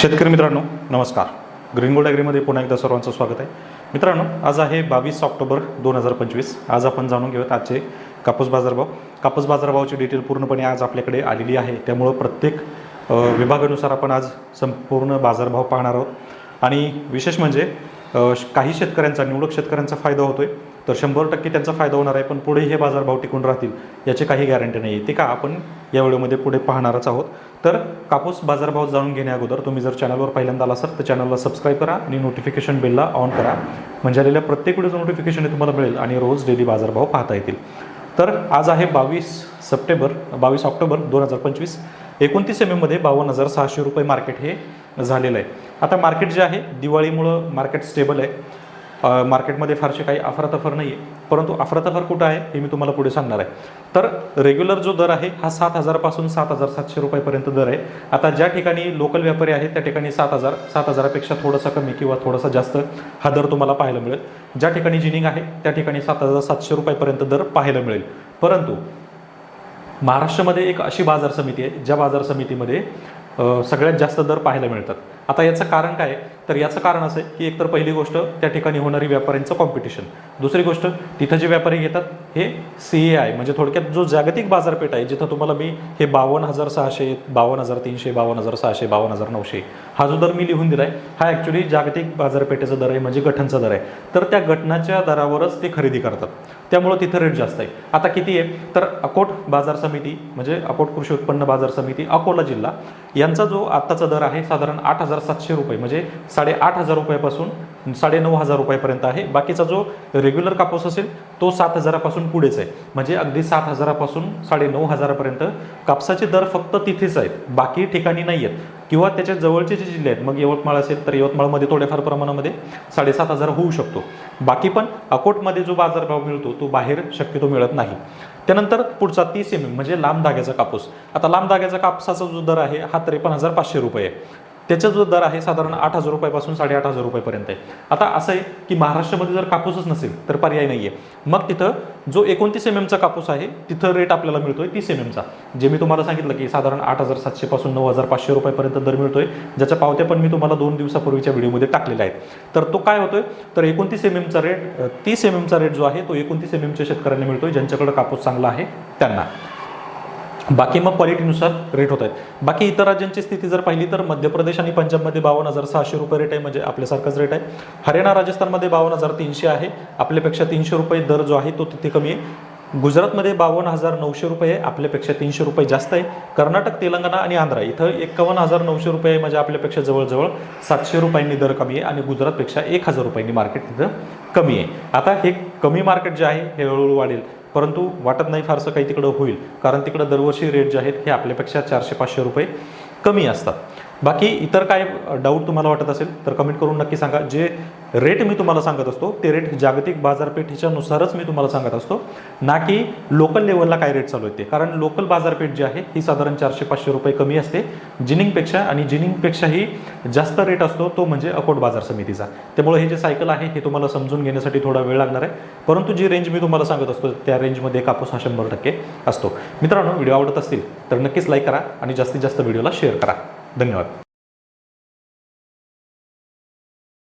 शेतकरी मित्रांनो नमस्कार. ग्रीन गोल्ड ॲग्रीमध्ये पुन्हा एकदा सर्वांचं स्वागत आहे. मित्रांनो आज आहे बावीस ऑक्टोबर दोन हजार पंचवीस. आज आपण जाणून घेऊयात आजचे कापूस बाजारभाव. कापूस बाजारभावाची डिटेल पूर्णपणे आज आपल्याकडे आलेली आहे. त्यामुळं प्रत्येक विभागानुसार आपण आज संपूर्ण बाजारभाव पाहणार आहोत. आणि विशेष म्हणजे काही शेतकऱ्यांचा निवडक शेतकऱ्यांचा फायदा होतोय. तर शंभर टक्के त्यांचा फायदा होणार आहे पण पुढे हे बाजारभाव टिकून राहतील याची काही गॅरंटी नाही आहे ते का आपण या व्हिडिओमध्ये पुढे पाहणारच आहोत. तर कापूस बाजारभाव जाणून घेण्या अगोदर तुम्ही जर चॅनलवर पहिल्यांदा आला असाल तर चॅनलला सबस्क्राईब करा आणि नोटिफिकेशन बेलला ऑन करा. म्हणजे आलेल्या प्रत्येक वेळेचं नोटिफिकेशन हे तुम्हाला मिळेल आणि रोज डेली बाजारभाव पाहता येतील. तर आज आहे बावीस सप्टेंबर बावीस ऑक्टोबर दोन हजार पंचवीस. एकोणतीस एम एममध्ये बावन्न हजार सहाशे रुपये मार्केट हे झालेलं आहे. आता मार्केट जे आहे दिवाळीमुळं मार्केट स्टेबल आहे. मार्केटमध्ये फारसे काही अफरातफर नाही आहे परंतु अफरातफर कुठं आहे हे मी तुम्हाला पुढे सांगणार आहे. तर रेग्युलर जो दर आहे हा सात हजारापासून सात हजार सातशे रुपयेपर्यंत दर आहे. आता ज्या ठिकाणी लोकल व्यापारी आहेत त्या ठिकाणी सात हजार सात हजारापेक्षा थोडासा कमी किंवा थोडासा जास्त हा दर तुम्हाला पाहायला मिळेल. ज्या ठिकाणी जिनिंग आहे त्या ठिकाणी सात हजार सातशे रुपयापर्यंत दर पाहायला मिळेल. परंतु महाराष्ट्रामध्ये एक अशी बाजार समिती आहे ज्या बाजार समितीमध्ये सगळ्यात जास्त दर पाहायला मिळतात. आता याचं कारण काय? आहे? तर याचं कारण असं की एकतर पहिली गोष्ट त्या ठिकाणी होणारी व्यापाऱ्यांचं कॉम्पिटिशन दुसरी गोष्ट तिथं जे व्यापारी घेतात हे सी ए आय म्हणजे थोडक्यात जो जागतिक बाजारपेठ आहे जिथं तुम्हाला मी हे बावन्न हजार सहाशे बावन्न हजार तीनशे बावन्न हजार सहाशे बावन्न हजार नऊशे हा जो दर मी लिहून दिला आहे हा ॲक्च्युली जागतिक बाजारपेठेचा दर आहे म्हणजे गठनचा दर आहे. तर त्या गठनाच्या दरावरच ते खरेदी करतात. त्यामुळं तिथं रेट जास्त आहे. आता किती आहे? तर अकोट बाजार समिती म्हणजे अकोट कृषी उत्पन्न बाजार समिती अकोला जिल्हा यांचा जो आत्ताचा दर आहे साधारण आठ हजार सातशे रुपये म्हणजे साडेआठ हजार रुपयापासून साडेनऊ हजार रुपयापर्यंत आहे. बाकीचा जो रेग्युलर कापूस असेल तो सात हजारापासून पुढेच आहे. म्हणजे अगदी सात हजारापासून साडेनऊ हजारापर्यंत कापसाचे दर फक्त तिथेच आहेत. बाकी ठिकाणी नाही आहेत. किंवा त्याच्या जवळचे जे जिल्हे आहेत मग यवतमाळ असेल तर यवतमाळमध्ये थोड्याफार प्रमाणामध्ये साडेसात हजार होऊ शकतो. बाकी पण अकोटमध्ये जो बाजारभाव मिळतो तो बाहेर शक्यतो मिळत नाही. त्यानंतर पुढचा तीस एम एम म्हणजे लांब धाग्याचा कापूस. आता लांब धाग्याचा कापसाचा जो दर आहे हा त्रेपन्न हजार पाचशे रुपये आहे. त्याचा जो दर आहे साधारण आठ हजार रुपयापासून साडेआठ हजार रुपयेपर्यंत आहे. आता असं आहे की महाराष्ट्रामध्ये जर कापूसच नसेल तर पर्याय नाही आहे मग तिथं जो एकोणतीस एम एमचा कापूस आहे तिथं रेट आपल्याला मिळतोय तीस एम एमचा जे मी तुम्हाला सांगितलं की साधारण आठ हजार सातशेपासून नऊ हजार पाचशे रुपयापर्यंत दर मिळतोय ज्याच्या पावत्या पण मी तुम्हाला दोन दिवसापूर्वीच्या व्हिडिओमध्ये टाकलेल्या आहेत. तर तो काय होतोय? तर एकोणतीस एम एमचा रेट तीस एम एमचा रेट जो आहे तो एकोणतीस एम एमच्या शेतकऱ्यांना मिळतोय ज्यांच्याकडे कापूस चांगला आहे त्यांना. बाकी मग क्वालिटीनुसार रेट होत आहेत. बाकी इतर राज्यांची स्थिती जर पाहिली तर मध्य प्रदेश आणि पंजाबमध्ये बावन्न हजार सहाशे रुपये रेट आहे म्हणजे आपल्यासारखाच रेट आहे. हरियाणा राजस्थानमध्ये बावन्न हजार तीनशे आहे. आपल्यापेक्षा तीनशे रुपये दर जो आहे तो तिथे कमी आहे. गुजरातमध्ये बावन्न हजार नऊशे रुपये आहे आपल्यापेक्षा तीनशे रुपये जास्त आहे. कर्नाटक तेलंगणा आणि आंध्रा इथं एकावन्न हजार नऊशे रुपये आहे म्हणजे आपल्यापेक्षा जवळजवळ सातशे रुपयांनी दर कमी आहे आणि गुजरातपेक्षा एक हजार रुपयांनी मार्केट तिथं कमी आहे. आता हे कमी मार्केट जे आहे हे हळूहळू वाढेल. परंतु वाटत नाही फारसं काही तिकडं होईल. कारण तिकडं दरवर्षी रेट जे आहेत हे आपल्यापेक्षा चारशे पाचशे रुपये कमी असतात. बाकी इतर काय डाऊट तुम्हाला वाटत असेल तर कमेंट करून नक्की सांगा. जे रेट मी तुम्हाला सांगत असतो ते रेट जागतिक बाजारपेठेच्या नुसारच मी तुम्हाला सांगत असतो. ना की लोकल लेवलला काय रेट चालू आहे ते. कारण लोकल बाजारपेठ जी आहे ही साधारण चारशे पाचशे रुपये कमी असते जिनिंगपेक्षा आणि जिनिंगपेक्षाही जास्त रेट असतो तो म्हणजे अकोट बाजार समितीचा. त्यामुळे हे जे सायकल आहे हे तुम्हाला समजून घेण्यासाठी थोडा वेळ लागणार आहे. परंतु जी रेंज मी तुम्हाला सांगत असतो त्या रेंजमध्ये कापूस हा शंभर टक्के असतो. मित्रांनो व्हिडिओ आवडत असतील तर नक्कीच लाईक करा आणि जास्तीत जास्त व्हिडिओला शेअर करा. धन्यवाद.